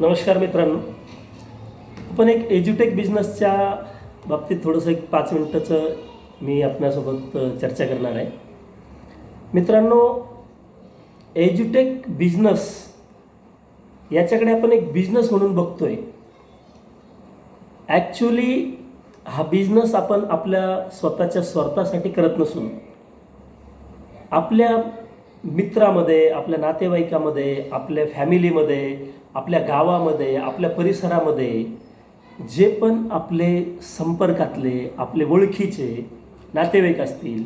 नमस्कार मित्रांनो. आपण एक एज्युटेक बिझनेसच्या बाबतीत थोडंसं एक पाच मिनटाचं मी आपल्यासोबत चर्चा करणार आहे. मित्रांनो एज्युटेक बिझनेस याच्याकडे आपण एक बिझनेस म्हणून बघतोय. ॲक्च्युली हा बिझनेस आपण आपल्या स्वतःच्या स्वार्थासाठी करत नसून आपल्या मित्रामध्ये आपल्या नातेवाईकामध्ये आपल्या फॅमिलीमध्ये आपल्या गावामध्ये आपल्या परिसरामध्ये जे पण आपले संपर्कातले आपले ओळखीचे नातेवाईक असतील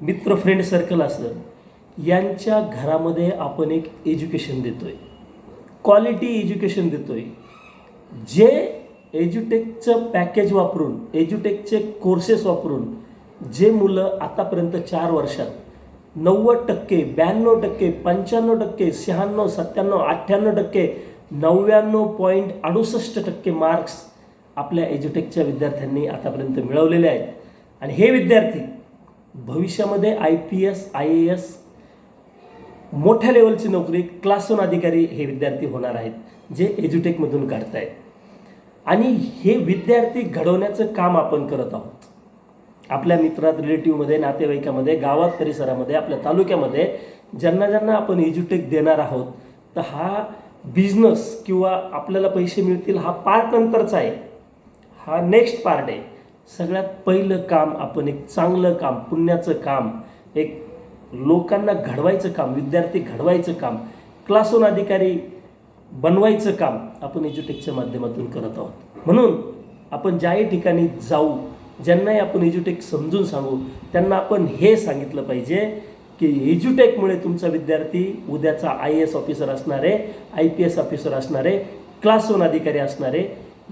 मित्र फ्रेंड सर्कल असेल यांच्या घरामध्ये आपण एक एज्युकेशन देतो आहे क्वालिटी एज्युकेशन देतो आहे जे एज्युटेकचं पॅकेज वापरून एज्युटेकचे कोर्सेस वापरून जे मुलं आतापर्यंत चार वर्षात नव्वद टक्के ब्याण्णव टक्के पंच्याण्णव टक्के शहाण्णव सत्त्याण्णव अठ्ठ्याण्णव टक्के नव्याण्णव पॉईंट अडुसष्ट टक्के मार्क्स आपल्या एज्युटेकच्या विद्यार्थ्यांनी आतापर्यंत मिळवलेले आहेत. आणि हे विद्यार्थी भविष्यामध्ये I P S I A S मोठ्या लेवलची नोकरी क्लासवन अधिकारी हे विद्यार्थी होणार आहेत जे एज्युटेकमधून काढतायत. आणि हे विद्यार्थी घडवण्याचं काम आपण करत आहोत. आपल्या मित्रात रिलेटिव्हमध्ये नातेवाईकामध्ये गावात परिसरामध्ये आपल्या तालुक्यामध्ये ज्यांना ज्यांना आपण एज्युटेक देणार आहोत तर हा बिझनेस किंवा आपल्याला पैसे मिळतील हा पार्ट नंतरचा आहे. हा नेक्स्ट पार्ट आहे. सगळ्यात पहिलं काम आपण एक चांगलं काम पुण्याचं काम एक लोकांना घडवायचं काम विद्यार्थी घडवायचं काम क्लासून अधिकारी बनवायचं काम आपण एज्युटेकच्या माध्यमातून करत आहोत. म्हणून आपण ज्याही ठिकाणी जाऊ ज्यांनाही आपण एज्युटेक समजून सांगू त्यांना आपण हे सांगितलं पाहिजे की एज्युटेकमुळे तुमचा विद्यार्थी उद्याचा आय एस ऑफिसर असणारे आय पी एस ऑफिसर असणारे क्लास वन अधिकारी असणारे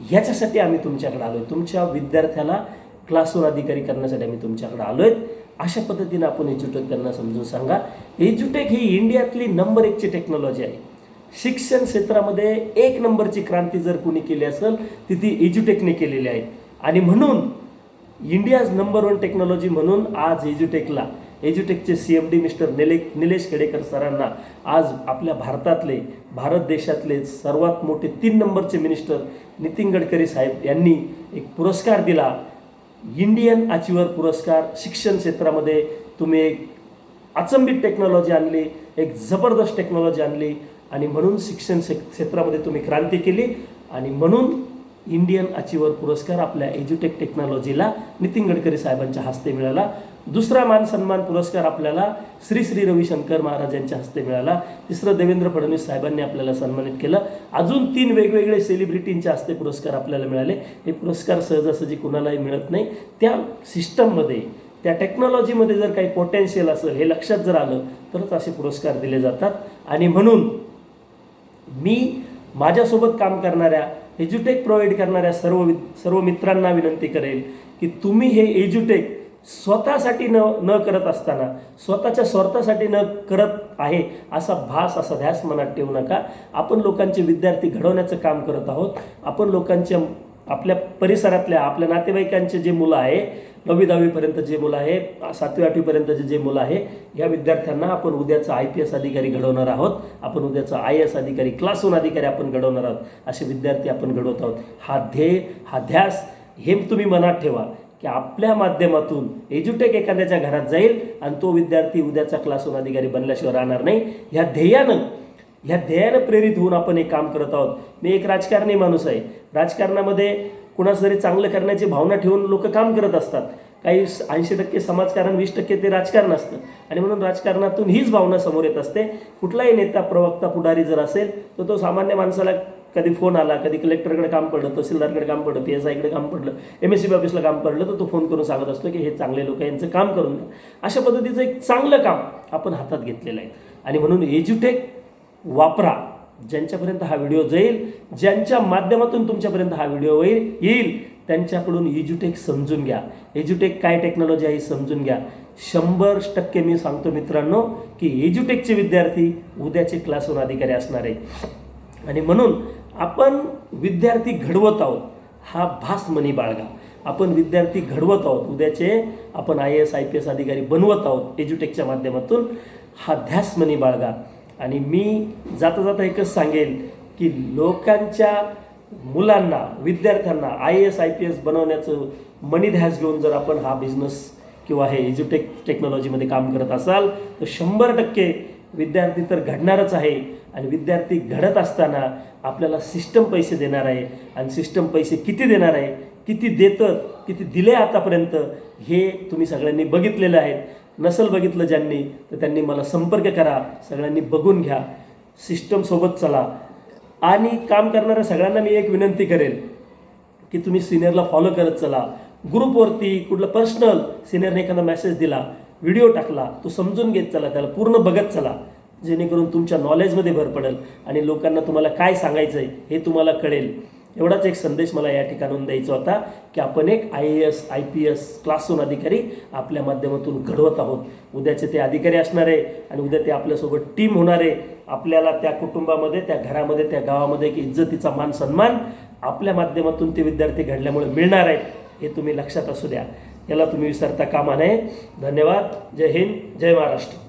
ह्याच्यासाठी आम्ही तुमच्याकडे आलो आहे तुमच्या विद्यार्थ्याला क्लास वन अधिकारी करण्यासाठी आम्ही तुमच्याकडे आलो आहेत अशा पद्धतीनं आपण एज्युटेक त्यांना समजून सांगा. एज्युटेक ही इंडियातली नंबर एकची टेक्नॉलॉजी आहे. शिक्षण क्षेत्रामध्ये एक नंबरची क्रांती जर कोणी केली असेल ती ती एज्युटेकने केलेली आहे. आणि म्हणून इंडियाज नंबर वन टेक्नॉलॉजी म्हणून आज एज्युटेकला एज्युटेकचे सी एम डी मिस्टर निले निलेश खेडेकर सरांना आज आपल्या भारतातले भारत देशातले सर्वात मोठे तीन नंबरचे मिनिस्टर नितीन गडकरी साहेब यांनी एक पुरस्कार दिला. इंडियन अचिव्हर पुरस्कार शिक्षण क्षेत्रामध्ये तुम्ही एक अचंबित टेक्नॉलॉजी आणली एक जबरदस्त टेक्नॉलॉजी आणली आणि म्हणून शिक्षण क्षे- क्षेत्रामध्ये तुम्ही क्रांती केली आणि म्हणून इंडियन अचिव्हर पुरस्कार आपल्या एज्युटेक टेक्नॉलॉजीला नितीन गडकरी साहेबांच्या हस्ते मिळाला. दुसरा मान सन्मान पुरस्कार आपल्याला श्री श्री रविशंकर महाराज यांच्या हस्ते मिळाला. तिसरं देवेंद्र फडणवीस साहेबांनी आपल्याला सन्मानित केलं. अजून तीन वेगवेगळे सेलिब्रिटींच्या हस्ते पुरस्कार आपल्याला मिळाले. हे पुरस्कार सहजासहजी कुणालाही मिळत नाही. त्या सिस्टममध्ये त्या टेक्नॉलॉजीमध्ये जर काही पोटेन्शियल असेल हे लक्षात जर आलं तरच असे पुरस्कार दिले जातात. आणि म्हणून मी माझ्यासोबत काम करणाऱ्या एज्युटेक प्रोव्हाइड करणाऱ्या सर्व वि सर्व मित्रांना विनंती करेल की तुम्ही हे एज्युटेक स्वतःसाठी न न करत असताना स्वतःच्या स्वार्थासाठी न करत आहे असा भास असा ध्यास मनात ठेवू नका. आपण लोकांचे विद्यार्थी घडवण्याचं काम करत आहोत. आपण लोकांच्या आपल्या परिसरातल्या आपल्या नातेवाईकांचे जे मुलं आहे नववी दहावीपर्यंत जे मुलं आहे सातवी आठवीपर्यंतचे जे मुलं आहे या विद्यार्थ्यांना आपण उद्याचा आय पी एस अधिकारी घडवणार आहोत. आपण उद्याचा आय एस अधिकारी क्लास वन अधिकारी आपण घडवणार आहोत. असे विद्यार्थी आपण घडवत आहोत. हा ध्येय हा ध्यास हे तुम्ही मनात ठेवा की आपल्या माध्यमातून एज्युटेक एखाद्याच्या घरात जाईल आणि तो विद्यार्थी उद्याचा क्लास वन अधिकारी बनल्याशिवाय राहणार नाही. ह्या ध्येयानं ह्या ध्येयानं प्रेरित होऊन आपण एक काम करत आहोत. मी एक राजकारणी माणूस आहे. राजकारणामध्ये कुणाचं तरी चांगलं करण्याची भावना ठेवून लोक काम करत असतात. काही ऐंशी टक्के समाजकारण वीस टक्के ते राजकारण असतं. आणि म्हणून राजकारणातून हीच भावना समोर येत असते. कुठलाही नेता प्रवक्ता पुढारी जर असेल तर तो सामान्य माणसाला कधी फोन आला कधी कलेक्टरकडे काम पडलं तहसीलदारकडे काम पडलं पी एस आयकडे काम पडलं एम एस सी बी ऑफिसला काम पडलं तर तो फोन करून सांगत असतो की हे चांगले लोक यांचं काम करून द्या अशा पद्धतीचं एक चांगलं काम आपण हातात घेतलेलं आहे. आणि म्हणून एज्युटेक वापरा. ज्यांच्यापर्यंत हा व्हिडिओ जाईल ज्यांच्या माध्यमातून तुमच्यापर्यंत हा व्हिडिओ होईल येईल त्यांच्याकडून एज्युटेक समजून घ्या. एज्युटेक काय टेक्नॉलॉजी आहे समजून घ्या. शंभर टक्के मी सांगतो मित्रांनो की एज्युटेकचे विद्यार्थी उद्याचे क्लासवर अधिकारी असणार आहे आणि म्हणून आपण विद्यार्थी घडवत आहोत हा भास मनी बाळगा. आपण विद्यार्थी घडवत आहोत उद्याचे आपण I S I P S अधिकारी बनवत आहोत एज्युटेकच्या माध्यमातून हा ध्यास मनी बाळगा. आणि मी जाता जाता एकच सांगेल की लोकांच्या मुलांना विद्यार्थ्यांना I S I P S बनवण्याचं मनी ध्यास घेऊन जर आपण हा बिझनेस किंवा हे एज्युटेक टेक्नॉलॉजीमध्ये काम करत असाल तर शंभर टक्के विद्यार्थी तर घडणारच आहे आणि विद्यार्थी घडत असताना आपल्याला सिस्टम पैसे देणार आहे आणि सिस्टम पैसे किती देणार आहे किती देतं किती दिले आतापर्यंत हे तुम्ही सगळ्यांनी बघितलेलं आहे. नसल बघितलं ज्यांनी तर त्यांनी मला संपर्क करा सगळ्यांनी बघून घ्या सिस्टमसोबत चला. आणि काम करणाऱ्या सगळ्यांना मी एक विनंती करेल की तुम्ही सिनियरला फॉलो करत चला. ग्रुपवरती कुठलं पर्सनल सिनियरने एखादा मेसेज दिला व्हिडिओ टाकला तो समजून घेत चला त्याला पूर्ण बघत चला. जेणेकरून तुमच्या नॉलेजमध्ये भर पडेल आणि लोकांना तुम्हाला काय सांगायचं आहे हे तुम्हाला कळेल. एवढाच एक संदेश मला या ठिकाणून द्यायचा होता की आपण एक I A S I P S क्लासून अधिकारी आपल्या माध्यमातून घडवत आहोत. उद्याचे ते अधिकारी असणार आहे आणि उद्या ते आपल्यासोबत टीम होणार आहे. आपल्याला त्या कुटुंबामध्ये त्या घरामध्ये त्या गावामध्ये एक इज्जतीचा मान सन्मान आपल्या माध्यमातून ते विद्यार्थी घडल्यामुळे मिळणार आहेत हे तुम्ही लक्षात असू द्या. याला तुम्ही विसरता कामा नये. धन्यवाद. जय हिंद. जय महाराष्ट्र.